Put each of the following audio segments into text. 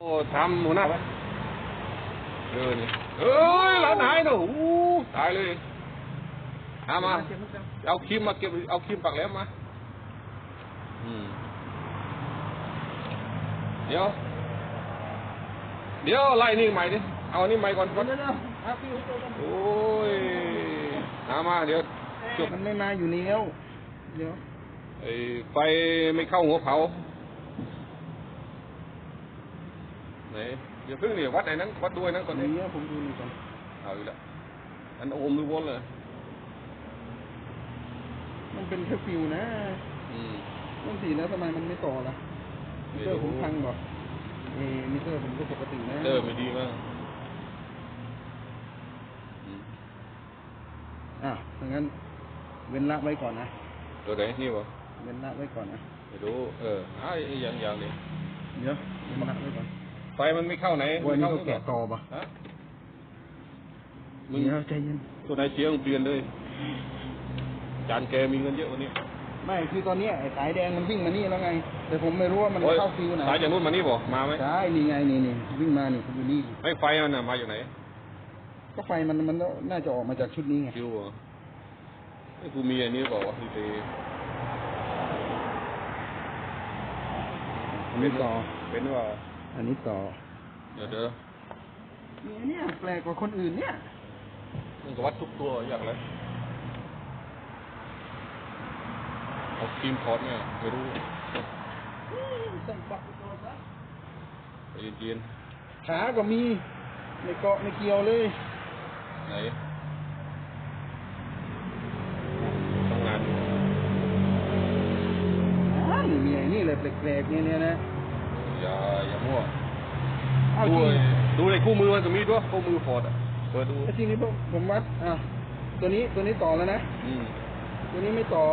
โอ้ทำหัวหน้าไปเออนี่เอ้ยร้านหายเนอะโอ้โหตายเลยเอามา เอาครีมมาเก็บ เอาครีมปักแหล้วมาอืมเดี๋ยว เดี๋ยวไล่นี่ใหม่ดิ เอาอันนี้ใหม่ก่อนก่อนโอ้ยเอามา เดี๋ยวจบมันไม่มาอยู่แล้ว เดี๋ยวไอ้ไฟไม่เข้าหัวเผา ไหนเดี๋ยวเพิ่งเนี่ยวัดไหนนั้นวัดด้วยนั้นก่อนนี้นี่ผมดูนี่ก่อนเอาอีกแล้วอันโอมหรือวนเลยมันเป็นแค่ฟิวนะอืมนั่นสิแล้วทำไมมันไม่ต่อล่ะมิเตอร์ผมพังบ่เออมิเตอร์ผมก็ปกตินะเตอร์ไม่ดีมากอืมอะถ้างั้น เว้นละไว้ก่อนนะตัวไหนนี่วะเว้นละไว้ก่อนนะไม่รู้เอออ้าวไอ้อย่างอย่างนี้เดี๋ยวเว้นละไว้ก่อน ไฟมันไม่เข้าไหนวันไม่นี้เข้าก็แกะต่อป่ะฮะมึงเดี๋ยวใจเย็นตัวไหนเสียงเปลี่ยนเลย จานแกมีเงินเยอะวันนี้ ไม่คือตอนเนี้ยไอ้สายแดงมันวิ่งมานี่แล้วไง แต่ผมไม่รู้ว่ามันโอ้ยเข้าฟิวไหนสายจากนู้นมานี่บ่มาไหมใช่นี่ไงนี่นี่วิ่งมานี่อยู่นี่ไอ้ไฟมันน่ะมาจากไหน ก็ไฟมันมันน่าจะออกมาจากชุดนี้ไงคิวเหรอไอ้กูมีอันนี้บอกว่าดีอันนี้ต่อเป็นว่า อันนี้ต่อ เดี๋ยวเดี๋ยวเนี่ยเนี่ยแปลกกว่าคนอื่นเนี่ยมันก็วัดทุกตัวอย่างไรเอาครีมคอร์สเนี่ยไม่รู้สั่งปักตัวซะใจเย็นขาก็มีไม่เกาะไม่เกี่ยวเลยๆไหนทำงานอ้าวนี่มีไอ้นี่เลยแปลกๆเนี่ยเนี่ยนะ อย่าอย่ามั่วอ้าวดูจริงดูในคู่มือมันจะมีด้วยคู่มือฟอร์ดอะเปิดดูไอ้จริงนี่ผมผมวัดอะตัวนี้ตัวนี้ต่อแล้วนะอืมตัวนี้ไม่ต่อ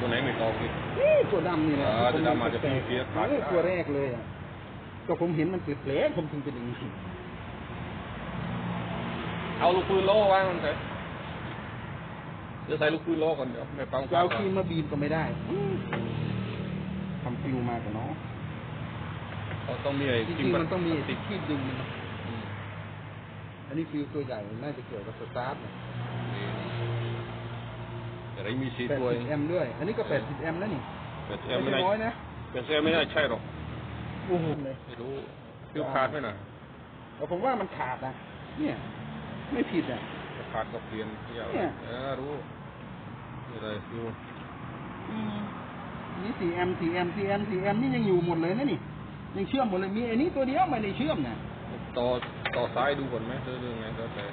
ตัวไหนไม่ตองนี่นี่ตัวดำนี่นะอ่าตัวดำอาจจะแปลกเสียขาดเออตัวแรกเลยอะก็ผมเห็นมันแปลกๆผมถึงเป็นอย่างนี้เอาลูกปืนโล่วางมันเถอะเดี๋ยวใส่ลูกปืนโล่ก่อนเดี๋ยวไม่ปังจะเอาครีมมาบีบก็ไม่ได้อืมทำฟิวมากับน้อง เราต้องมีไอ้จคริรีงมๆมันต้องมีติดที่ดึงมันนะอืมอันนี้ฟิวตัวใหญ่น่าจะเกี่ยวกับสตาร์ทนี่แต่ไรมีสีแปดตัวสิบแอมด้วย อันนี้ก็แปดสิบแอมแล้วนี่เป็ดแอไม่มไม่ใช่ได้น้อยนะเป็ดแอมไม่ได้ใช่หรอกโอ้โหเลยไม่รู้ฟิวขาดไหมน่ะแต่ผมว่ามันขาดนะเนี่ย ไม่ผิดอะถ้าขาดก็เปลี่ยนที่อะไรเนี่ยเออรู้นี่อะไรฟิวนี่สี่แอมสี่แอมสี่แอมสี่แอมนี่ยังอยู่หมดเลยนะนี่ ยังเชื่อมหมดเลยมีไอ้นี้ตัวเดียวไม่ได้เชื่อมนะต่อต่อซ้ายดูก่อนไหมเรื่องไงแล้วแต่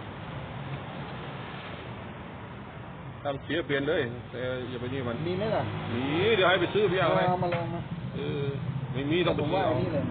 ทำเสียเปลี่ยนเลยแต่อย่าไปนี่มันมีไหมล่ะมีเดี๋ยวให้ไปซื้อพี่เอาให้เอามาลองมาเออไม่มีต้องไปผมซื้อว่าเอาไอ้นี่เลย